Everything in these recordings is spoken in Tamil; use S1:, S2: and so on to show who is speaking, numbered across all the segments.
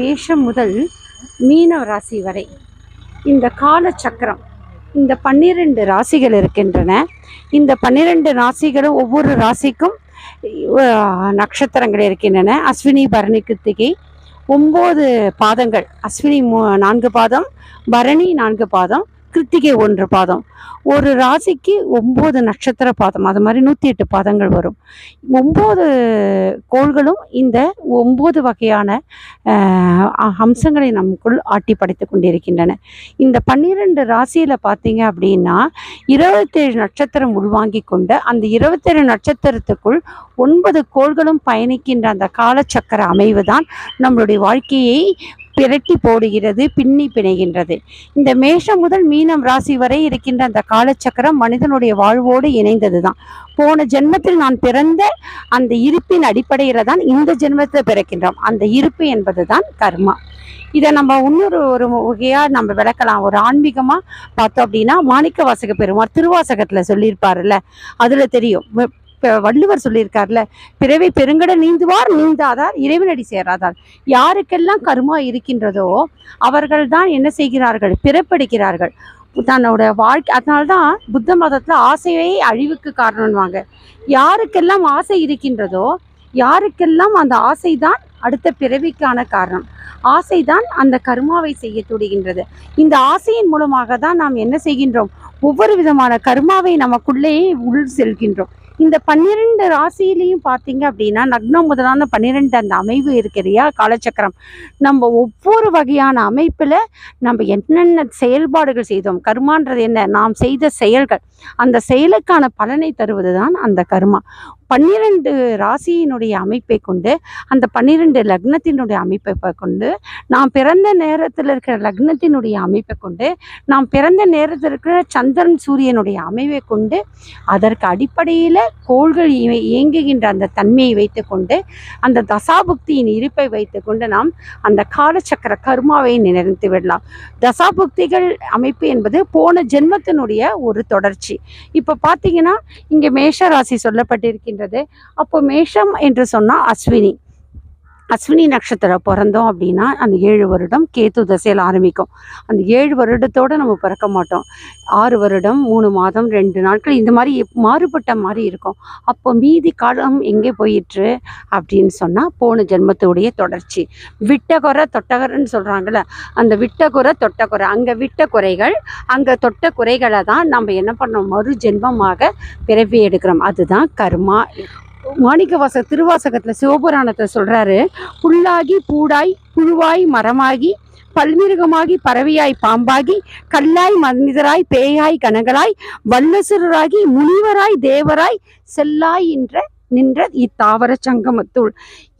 S1: மேஷம் முதல் மீன ராசி வரை இந்த கால சக்கரம் இந்த பன்னிரெண்டு ராசிகள் இருக்கின்றன. இந்த பன்னிரெண்டு ராசிகளும் ஒவ்வொரு ராசிக்கும் நட்சத்திரங்கள் இருக்கின்றன. அஸ்வினி பரணி கிருத்திகை ஒம்பது பாதங்கள். அஸ்வினி நான்கு பாதம் பரணி நான்கு பாதம் கிருத்திகை ஒன்று பாதம். ஒரு ராசிக்கு ஒம்பது நட்சத்திர பாதம். அது மாதிரி நூற்றி எட்டு பாதங்கள் வரும். ஒம்பது கோள்களும் இந்த ஒம்பது வகையான அ- அம்சங்களை நமக்குள் ஆட்டி படைத்து கொண்டிருக்கின்றன. இந்த பன்னிரெண்டு ராசியில் பார்த்தீங்க அப்படின்னா இருபத்தேழு நட்சத்திரம் உள்வாங்கி கொண்ட அந்த இருபத்தேழு நட்சத்திரத்துக்குள் ஒன்பது கோள்களும் பயணிக்கின்ற அந்த காலச்சக்கர அமைவு தான் நம்மளுடைய வாழ்க்கையை பிரட்டி போடுகிறது பின்னி பிணைகின்றது. இந்த மேஷம் முதல் மீனம் ராசி வரை இருக்கின்ற அந்த காலச்சக்கரம் மனிதனுடைய வாழ்வோடு இணைந்தது தான் போன ஜென்மத்தில் நான் பிறந்த அந்த இருப்பின் அடிப்படையில் தான் இந்த ஜென்மத்தில் பிறக்கின்றோம். அந்த இருப்பு என்பது தான் கர்மா. இதை நம்ம இன்னொரு ஒரு வகையாக நம்ம விளக்கலாம். ஒரு ஆன்மீகமாக பார்த்தோம் அப்படின்னா மாணிக்க வாசக பெருமாள் திருவாசகத்தில் சொல்லியிருப்பாருல்ல. அதில் தெரியும். வள்ளுவர் சொல்லியிருக்கார்ல பிறவை பெருங்கட நீந்துவார் நீந்தாதார் இறைவனடி சேராதார். யாருக்கெல்லாம் கருமா இருக்கின்றதோ அவர்கள் தான் என்ன செய்கிறார்கள்? பிறப்பெடுக்கிறார்கள். தன்னோட வாழ்க்கை அதனால்தான் புத்த மதத்தில் ஆசையே அழிவுக்கு காரணம்வாங்க யாருக்கெல்லாம் ஆசை இருக்கின்றதோ யாருக்கெல்லாம் அந்த ஆசை தான் அடுத்த பிறவிக்கான காரணம். ஆசைதான் அந்த கர்மாவை செய்ய துடிகின்றது இந்த ஆசையின் மூலமாக தான் நாம் என்ன செய்கின்றோம்? ஒவ்வொரு விதமான கர்மாவை நமக்குள்ளேயே உள் செல்கின்றோம். இந்த பன்னிரெண்டு ராசியிலையும் பார்த்தீங்க அப்படின்னா நக்னம் முதலான பன்னிரெண்டு அந்த அமைவு இருக்கிறியா காலச்சக்கரம். நம்ம ஒவ்வொரு வகையான அமைப்பில் நம்ம என்னென்ன செயல்பாடுகள் செய்தோம்? கர்மான்றது என்ன? நாம் செய்த செயல்கள். அந்த செயலுக்கான பலனை தருவது தான் அந்த கர்மா. பன்னிரெண்டு ராசியினுடைய அமைப்பை கொண்டு அந்த பன்னிரெண்டு லக்னத்தினுடைய அமைப்பை கொண்டு நாம் பிறந்த நேரத்தில் இருக்கிற லக்னத்தினுடைய அமைப்பை கொண்டு நாம் பிறந்த நேரத்தில் இருக்கிற சந்திரன் சூரியனுடைய அமைவை கொண்டு அதற்கு அடிப்படையில் கோள்கள் இயங்குகின்ற அந்த தன்மையை வைத்துக்கொண்டு அந்த தசாபுக்தியின் இருப்பை வைத்துக்கொண்டு நாம் அந்த காலச்சக்கர கர்மாவை நினைத்து விடலாம். தசாபுக்திகள் அமைப்பு என்பது போன ஜென்மத்தினுடைய ஒரு தொடர்ச்சி. இப்போ பார்த்தீங்கன்னா இங்கே மேஷ ராசி அப்படின்றது. அப்போ மேஷம் என்று சொன்னால் அஸ்வினி. அஸ்வினி நட்சத்திரம் பிறந்தோம் அப்படின்னா அந்த ஏழு வருடம் கேத்து தசையில் ஆரம்பிக்கும். அந்த ஏழு வருடத்தோடு நம்ம பிறக்க மாட்டோம். ஆறு வருடம் மூணு மாதம் ரெண்டு நாட்கள் இந்த மாதிரி மாறுபட்ட மாதிரி இருக்கும். அப்போ மீதி காலம் எங்கே போயிற்று அப்படின்னு சொன்னால் போன ஜென்மத்துடைய தொடர்ச்சி. விட்டகுறை தொட்டகரன்னு சொல்கிறாங்கல்ல அந்த விட்டகுறை தொட்டகுறை அங்கே விட்ட குறைகள் அங்கே தொட்ட குறைகளை தான் நம்ம என்ன பண்ணோம்? மறு ஜென்மமாக பிறவி எடுக்கிறோம். அதுதான் கர்மா. மாணிக்கவாச திருவாசகத்தில் சிவபுராணத்தை சொல்கிறாரு புல்லாகி பூடாய் புழுவாய் மரமாகி பல்மிருகமாகி பறவையாய் பாம்பாகி கல்லாய் மனிதராய் பேயாய் கனகளாய் வல்லசுரராகி முனிவராய் தேவராய் செல்லாய் என்ற நின்ற இத்தாவர சங்கமத்துள்.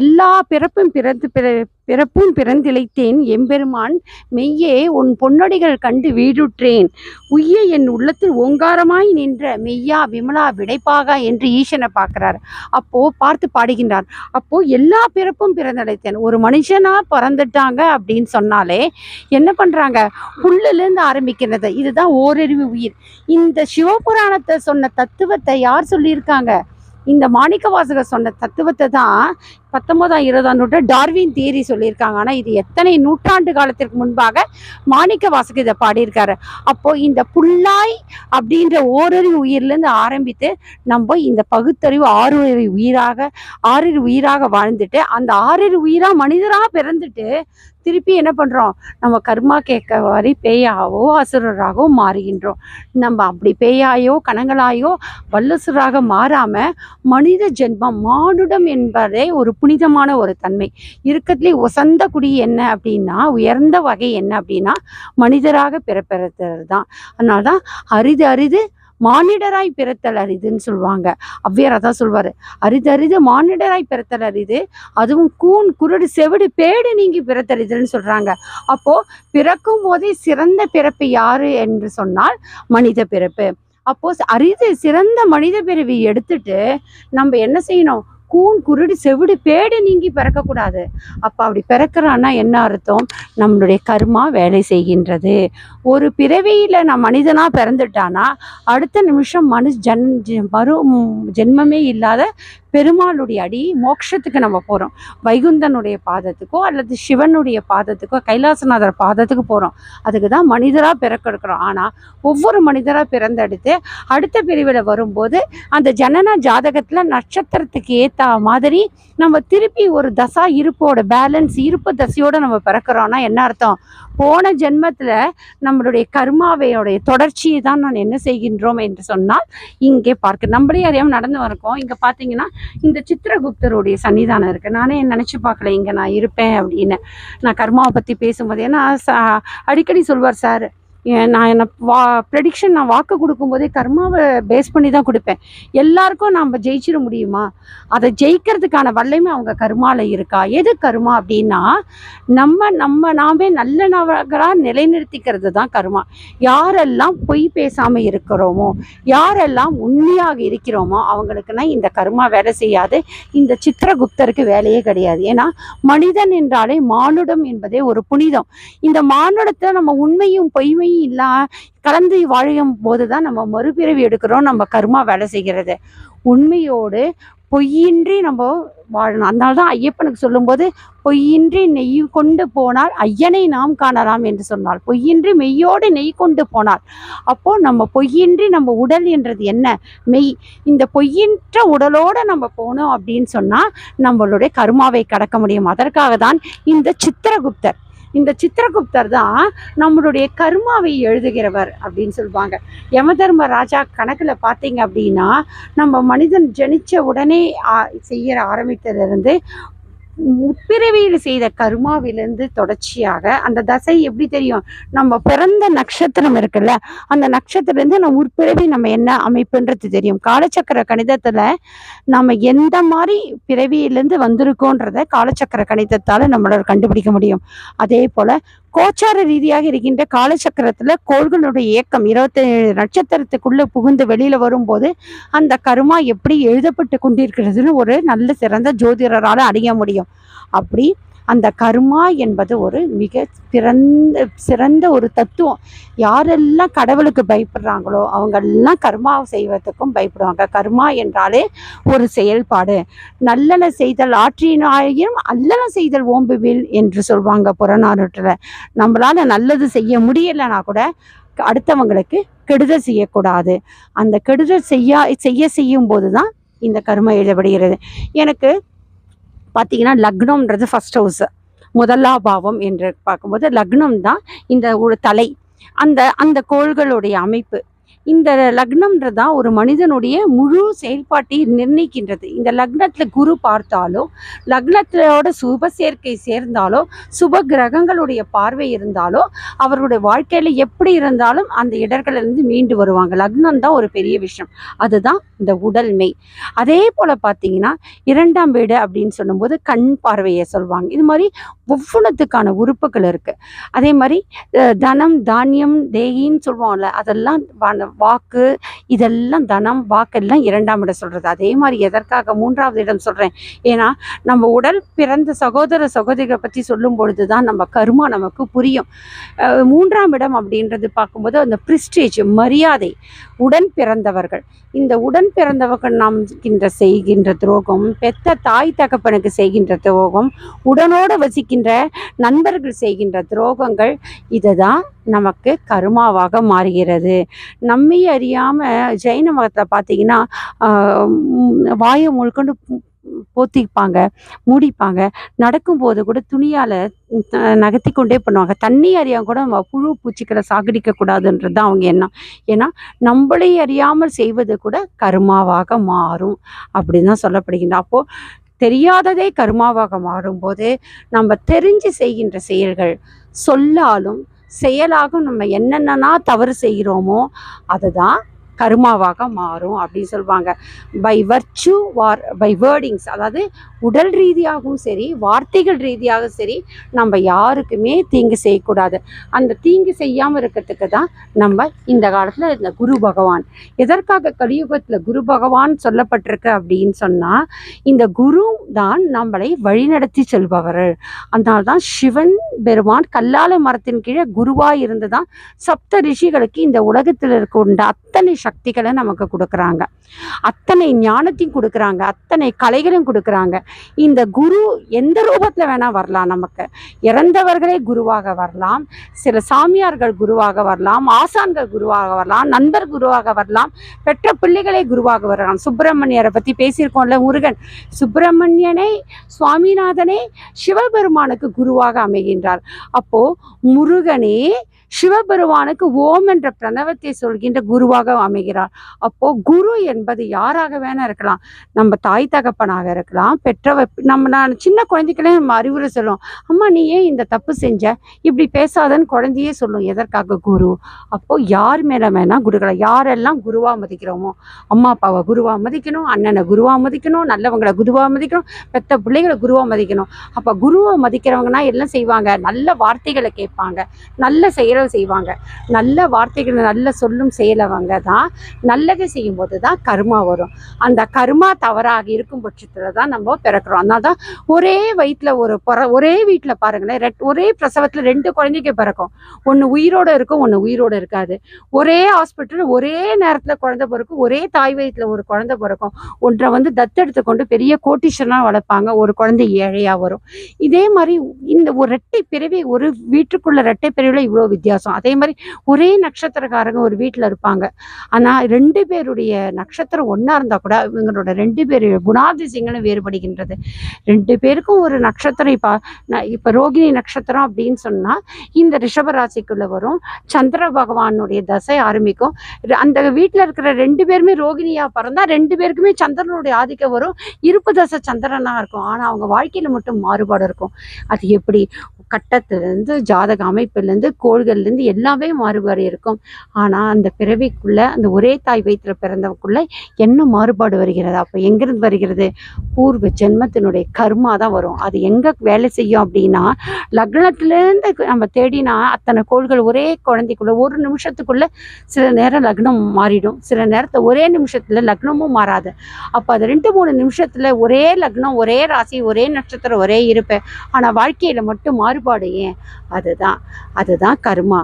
S1: எல்லா பிறப்பும் பிறந்து பிற பிறப்பும் பிறந்திழைத்தேன். எம்பெருமான் மெய்யே உன் பொன்னடிகள் கண்டு வீடுற்றேன் உய்ய என் உள்ளத்தில் ஓங்காரமாய் நின்ற மெய்யா விமலா விடைப்பாகா என்று ஈசனை பார்க்கிறார். அப்போ பார்த்து பாடுகின்றார். அப்போ எல்லா பிறப்பும் பிறந்தடைத்தேன். ஒரு மனுஷனா பிறந்துட்டாங்க அப்படின்னு சொன்னாலே என்ன பண்றாங்க? புல்லுலேருந்து ஆரம்பிக்கிறது. இதுதான் ஓரறிவு உயிர். இந்த சிவபுராணத்தை சொன்ன தத்துவத்தை யார் சொல்லியிருக்காங்க? இந்த மாணிக்க வாசகர் சொன்ன தத்துவத்தை தான் பத்தொன்பதாம் இருபதாம் நூற்று டார்வின் தியரி சொல்லியிருக்காங்க. ஆனால் இது எத்தனை நூற்றாண்டு காலத்திற்கு முன்பாக மாணிக்க வாசகர் இதை பாடியிருக்காரு. அப்போ இந்த புல்லாய் அப்படின்ற ஓரறிவு உயிர்லேருந்து ஆரம்பித்து நம்ம இந்த பகுத்தறிவு ஆறறிவு உயிராக ஆறறிவு உயிராக வாழ்ந்துட்டு அந்த ஆறறிவு உயிராக மனிதராக பிறந்துட்டு திருப்பி என்ன பண்ணுறோம் நம்ம கர்மா கேட்க வரி பேயாவோ அசுரராகவோ மாறுகின்றோம். நம்ம அப்படி பேயாயோ கணங்களாயோ வல்லசுராக மாறாம மனித ஜென்மம் மானுடம் என்பதே ஒரு புனிதமான ஒரு தன்மை. இருக்கத்திலே உசந்த குடி என்ன அப்படின்னா உயர்ந்த வகை என்ன அப்படின்னா மனிதராக பிறப்பிறது தான் அதனால தான் அரிது அரிது மானிடராய் பிறத்தல் அரிதுன்னு சொல்லுவாங்க. அவ்வியர் அதான் சொல்வார். அரிது அரிது மானிடராய் பிறத்தல் அரிது அதுவும் கூன் குருடு செவிடு பேடு நீங்கி பிறத்தறிதல்னு சொல்றாங்க. அப்போ பிறக்கும் போதே சிறந்த பிறப்பு யாரு என்று சொன்னால் மனித பிறப்பு. அப்போ அரிது சிறந்த மனித பிறவி எடுத்துட்டு நம்ம என்ன செய்யணும்? கூன் குருடு செவிடு பேடு நீங்கி பிறக்கக்கூடாது. அப்போ அப்படி பிறக்கிறான்னா என்ன அர்த்தம்? நம்மளுடைய கர்மா வேலை செய்கின்றது. ஒரு பிறவியில் நான் மனிதனாக பிறந்துட்டானா அடுத்த நிமிஷம் மனு ஜன் மறு ஜென்மமே இல்லாத பெருமாளுடைய அடி மோட்சத்துக்கு நம்ம போகிறோம் வைகுந்தனுடைய பாதத்துக்கோ அல்லது சிவனுடைய பாதத்துக்கோ கைலாசநாதர் பாதத்துக்கு போகிறோம் அதுக்கு தான் மனிதராக பிறக்கெடுக்கிறோம். ஆனால் ஒவ்வொரு மனிதராக பிறந்தெடுத்து அடுத்த பிரிவில் வரும்போது அந்த ஜனன ஜாதகத்தில் நட்சத்திரத்துக்கு ஏற்ற மாதிரி நம்ம திருப்பி ஒரு தசா இருப்போட பேலன்ஸ் இருப்பு தசையோடு நம்ம பிறக்கிறோன்னா என்ன அர்த்தம்? போன ஜென்மத்தில் நம்மளுடைய கர்மாவையோடைய தொடர்ச்சியை தான் நான் என்ன செய்கின்றோம் என்று சொன்னால் இங்கே பார்க்க நம்மளே அறியாமல் நடந்து வரக்கோம் இங்கே பார்த்தீங்கன்னா இந்த சித்திரகுப்தருடைய சன்னிதானம் இருக்குது நானே நினச்சி பார்க்கல இங்கே நான் இருப்பேன் அப்படின்னு. நான் கர்மாவை பற்றி பேசும்போது ஏன்னா அடிக்கடி சொல்வார் சார் நான் என்ன வா ப்ரெடிக்ஷன் நான் வாக்கு கொடுக்கும்போதே கர்மாவை பேஸ் பண்ணி தான் கொடுப்பேன். எல்லாருக்கும் நம்ம ஜெயிச்சிட முடியுமா? அதை ஜெயிக்கிறதுக்கான வல்லமை அவங்க கர்மாவில் இருக்கா? எது கருமா அப்படின்னா நம்ம நம்ம நாமே நல்ல நல்லவர்களாக நிலைநிறுத்திக்கிறது தான் கருமா. யாரெல்லாம் பொய் பேசாமல் இருக்கிறோமோ யாரெல்லாம் உண்மையாக இருக்கிறோமோ அவங்களுக்குன்னா இந்த கருமா வேலை செய்யாது. இந்த சித்திரகுப்தருக்கு வேலையே கிடையாது. ஏன்னா மனிதன் என்றாலே மானுடம் என்பதே ஒரு புனிதம். இந்த மானுடத்தை நம்ம உண்மையும் பொய்மையும் இல்லா கலந்து வாழும் போது தான் நம்ம மறுபிறவி எடுக்கிறோம் நம்ம கர்மா வேலை செய்கிறது. உண்மையோடு பொய்யின்றி நம்ம வாழணும். அதனால தான் ஐயப்பனுக்கு சொல்லும்போது பொய்யின்றி நெய் கொண்டு போனால் ஐயனை நாம் காணலாம் என்று சொன்னால் பொய்யின்றி மெய்யோடு நெய் கொண்டு போனால். அப்போ நம்ம பொய்யின்றி நம்ம உடல் என்றது என்ன? மெய். இந்த பொய்யின்ற உடலோட நம்ம போனோம் அப்படின்னு சொன்னா நம்மளுடைய கருமாவை கடக்க முடியும். அதற்காக தான் இந்த சித்திரகுப்தர் இந்த சித்திரகுப்தர் தான் நம்மளுடைய கர்மாவை எழுதுகிறவர் அப்படின்னு சொல்லுவாங்க. யமதர்ம ராஜா கணக்கில் பார்த்தீங்க அப்படின்னா நம்ம மனிதன் ஜனித்த உடனே செய்ய ஆரம்பித்ததுலேருந்து உட்பிறவியில் செய்த கர்மாவிலிருந்து தொடர்ச்சியாக அந்த தசை எப்படி தெரியும்? நம்ம பிறந்த நட்சத்திரம் இருக்குல்ல அந்த நட்சத்திரத்துலேருந்து நம்ம உட்பிறவி நம்ம என்ன அமைப்புன்றது தெரியும். காலச்சக்கர கணிதத்தில் நம்ம எந்த மாதிரி பிறவியிலேருந்து வந்திருக்கோன்றத காலச்சக்கர கணிதத்தால் நம்மளால் கண்டுபிடிக்க முடியும். அதே போல் கோச்சார ரீதியாக இருக்கின்ற காலச்சக்கரத்துல கோள்களுடைய இயக்கம் இருபத்தேழு நட்சத்திரத்துக்குள்ளே புகுந்து வெளியில வரும்போது அந்த கருமா எப்படி எழுதப்பட்டு கொண்டிருக்கிறதுன்னு ஒரு நல்ல சிறந்த ஜோதிடரால் அறிய முடியும். அப்படி அந்த கர்மா என்பது ஒரு மிக சிறந்த சிறந்த ஒரு தத்துவம். யாரெல்லாம் கடவுளுக்கு பயப்படுறாங்களோ அவங்கெல்லாம் கர்மா செய்வதற்கும் பயப்படுவாங்க. கர்மா என்றாலே ஒரு செயல்பாடு. நல்லன செய்தல் ஆற்றினாயும் அல்லன செய்தல் ஓம்புவில் என்று சொல்லுவாங்க புறநானூற்றில். நம்மளால் நல்லது செய்ய முடியலைன்னா கூட அடுத்தவங்களுக்கு கெடுதல் செய்யக்கூடாது. அந்த கெடுதல் செய்யா செய்ய செய்யும் போது தான் இந்த கர்மம் எழுதப்படுகிறது. எனக்கு பார்த்தீங்கன்னா லக்னம்ன்றது ஃபர்ஸ்ட் ஹவுஸு முதலா பாவம் என்று பார்க்கும்போது லக்னம் தான் இந்த ஒரு தலை. அந்த அந்த கோள்களுடைய அமைப்பு. இந்த லக்னம்ன்றது தான் ஒரு மனிதனுடைய முழு செயல்பாட்டை நிர்ணயிக்கின்றது. இந்த லக்னத்தில் குரு பார்த்தாலோ லக்னத்தோட சுப சேர்க்கை சேர்ந்தாலோ சுப கிரகங்களுடைய பார்வை இருந்தாலோ அவருடைய வாழ்க்கையில் எப்படி இருந்தாலும் அந்த இடர்களிலிருந்து மீண்டு வருவாங்க. லக்னம் தான் ஒரு பெரிய விஷயம். அதுதான் இந்த உடல்மை. அதே போல் பார்த்தீங்கன்னா இரண்டாம் வீடு அப்படின்னு சொல்லும்போது கண் பார்வையை சொல்லுவாங்க இது மாதிரி ஒவ்வொன்றுத்துக்கான உறுப்புகள் இருக்குது அதே மாதிரி தனம் தானியம் தேகின்னு சொல்லுவாங்கள்ல அதெல்லாம் அந்த வாக்கு இதெல்லாம் தனம் வாக்கெல்லாம் இரண்டாம் இடம் சொல்கிறது அதே மாதிரி எதற்காக மூன்றாவது இடம் சொல்கிறேன் ஏன்னா நம்ம உடல் பிறந்த சகோதர சகோதரிகளை பற்றி சொல்லும் பொழுது தான் நம்ம கருமா நமக்கு புரியும். மூன்றாம் இடம் அப்படின்றது பார்க்கும்போது அந்த ப்ரிஸ்டேஜ் மரியாதை உடன் பிறந்தவர்கள். இந்த உடன் பிறந்தவர்கள் நாம் செய்கின்ற செய்கின்ற துரோகம் பெத்த தாய் தகப்பனுக்கு செய்கின்ற துரோகம் உடனோடு வசிக்கின்ற நண்பர்கள் செய்கின்ற துரோகங்கள் இதுதான் நமக்கு கருமாவாக மாறுகிறது. நம்மை அறியாமல் ஜெயின மதத்தில் பார்த்தீங்கன்னா வாயை முழுக்கொண்டு போத்திப்பாங்க மூடிப்பாங்க. நடக்கும்போது கூட துணியால் நகர்த்தி கொண்டே பண்ணுவாங்க. தண்ணி அறியாம கூட நம்ம புழு பூச்சிக்களை சாகடிக்க கூடாதுன்றது தான் அவங்க எண்ணம். ஏன்னா நம்மளே அறியாமல் செய்வது கூட கருமாவாக மாறும் அப்படின்னு தான் சொல்லப்படுகின்ற. அப்போது தெரியாததே கருமாவாக மாறும்போது நம்ம தெரிஞ்சு செய்கின்ற செயல்கள் சொல்லாலும் செயலாகும் நம்ம என்னென்னனா தவறு செய்கிறோமோ அதுதான் கருமாவாக மாறும் அப்படின்னு சொல்லுவாங்க. பை வர்ச்சு வார் பை வேர்டிங்ஸ் அதாவது உடல் ரீதியாகவும் சரி வார்த்தைகள் ரீதியாகவும் சரி நம்ம யாருக்குமே தீங்கு செய்யக்கூடாது. அந்த தீங்கு செய்யாமல் இருக்கிறதுக்கு தான் நம்ம இந்த காலத்தில் இந்த குரு பகவான். எதற்காக கலியுகத்தில் குரு பகவான் சொல்லப்பட்டிருக்கு அப்படின்னு சொன்னால் இந்த குரு தான் நம்மளை வழிநடத்தி செல்பவர். அதனால தான் சிவன் பெருமான் கல்லால மரத்தின் கீழே குருவாக இருந்து தான் சப்த ரிஷிகளுக்கு இந்த உலகத்தில் இருக்கின்ற அத்தனை சக்திகளை நமக்கு கொடுக்குறாங்க. அத்தனை ஞானத்தையும் கொடுக்குறாங்க. அத்தனை கலைகளும் கொடுக்குறாங்க. இந்த குரு எந்த ரூபத்தில் வேணால் வரலாம் நமக்கு. இறந்தவர்களே குருவாக வரலாம். சில சாமியார்கள் குருவாக வரலாம். ஆசான்கள் குருவாக வரலாம். நண்பர் குருவாக வரலாம். பெற்ற பிள்ளைகளே குருவாக வரலாம். சுப்பிரமணியரை பற்றி பேசியிருக்கோம்ல முருகன். சுப்பிரமணியனை சுவாமிநாதனே சிவபெருமானுக்கு குருவாக அமைகின்றார். அப்போ முருகனே சிவபெருமானுக்கு ஓம் என்ற பிரணவத்தை சொல்கின்ற குருவாக அமைகிறார் அப்போ குரு என்பது யாராக வேணா இருக்கலாம். நம்ம தாய் தகப்பனாக இருக்கலாம். பெற்றவ நம்ம நான் சின்ன குழந்தைகளே நம்ம அறிவுரை சொல்லுவோம். அம்மா நீ ஏன் இந்த தப்பு செஞ்ச? இப்படி பேசாதன்னு குழந்தையே சொல்லும். எதற்காக குரு? அப்போ யார் மேல வேணா குருக்களை யாரெல்லாம் குருவா மதிக்கிறோமோ அம்மா அப்பாவை குருவா மதிக்கணும் அண்ணனை குருவா மதிக்கணும் நல்லவங்களை குருவா மதிக்கணும் பெத்த பிள்ளைகளை குருவா மதிக்கணும். அப்ப குருவை மதிக்கிறவங்கன்னா எல்லாம் செய்வாங்க. நல்ல வார்த்தைகளை கேட்பாங்க. நல்ல செயலை செய்வாங்க. நல்ல வார்த்தைகளை நல்ல சொல்லும் செயலவங்க தான் நல்லது செய்யும்போது தான் கர்மா வரும். அந்த கர்மா தவறாக இருக்கும் பட்சத்தில் தான் நம்ம பிறக்கிறோம். அதனால தான் ஒரே வயிற்றில் ஒரு பிற ஒரே வீட்டில் பாருங்களேன் ரெட் ஒரே பிரசவத்தில் ரெண்டு குழந்தைக்கு பிறக்கும். ஒன்று உயிரோடு இருக்கும் ஒன்று உயிரோடு இருக்காது. ஒரே ஹாஸ்பிட்டல் ஒரே நேரத்தில் குழந்தை பிறக்கும் ஒரே தாய் வயிற்றில் ஒரு குழந்தை பிறக்கும். ஒன்றை வந்து தத்தெடுத்து கொண்டு பெரிய கோட்டீஸ்வரனாக வளர்ப்பாங்க ஒரு குழந்தை ஏழையாக வரும். இதே மாதிரி இந்த ஒரு ரெட்டை பிறவி ஒரு வீட்டுக்குள்ள ரெட்டை பிறவியில் இவ்வளோ வித்தியாசம். அதே மாதிரி ஒரே நட்சத்திரக்காரங்க ஒரு வீட்டில் இருப்பாங்க. ஆனால் ரெண்டு பேருடைய நட்சத்திரம் ஒன்றா இருந்தால் கூட இவங்களோட ரெண்டு பேர் குணாதிசயங்களும் வேறுபடுகின்றது. ரெண்டு பேருக்கும் ஒரு நட்சத்திரம் இப்போ இப்போ ரோகிணி நட்சத்திரம் அப்படின்னு சொன்னால் இந்த ரிஷபராசிக்குள்ளே வரும். சந்திர பகவானுடைய தசை ஆரம்பிக்கும். அந்த வீட்டில் இருக்கிற ரெண்டு பேருமே ரோகிணியாக பிறந்தால் ரெண்டு பேருக்குமே சந்திரனுடைய ஆதிக்கம் வரும். இருப்பு தசை சந்திரனாக இருக்கும். ஆனால் அவங்க வாழ்க்கையில் மட்டும் மாறுபாடு இருக்கும். அது எப்படி? கட்டத்துலேருந்து ஜாதக அமைப்புலேருந்து கோள்கள்லேருந்து எல்லாமே மாறுபாடு இருக்கும். ஆனால் அந்த பிறவிக்குள்ளே அந்த ஒரே தாய் வயிற்றில் பிறந்தவக்குள்ளே என்ன மாறுபாடு வருகிறது? அப்போ எங்கேருந்து வருகிறது? பூர்வ ஜென்மத்தினுடைய கர்மா தான் வரும். அது எங்கே வேலை செய்யும் அப்படின்னா லக்னத்துலேருந்து நம்ம தேடினா அத்தனை கோள்கள் ஒரே குழந்தைக்குள்ள ஒரு நிமிஷத்துக்குள்ளே சில நேரம் லக்னம் மாறிடும். சில நேரத்தில் ஒரே நிமிஷத்தில் லக்னமும் மாறாது. அப்போ அது ரெண்டு மூணு நிமிஷத்தில் ஒரே லக்னம் ஒரே ராசி ஒரே நட்சத்திரம் ஒரே இருப்பேன் ஆனால் வாழ்க்கையில் மட்டும் மாறி மாறுபாடு ஏன்? அதுதான். அதுதான் கர்மா.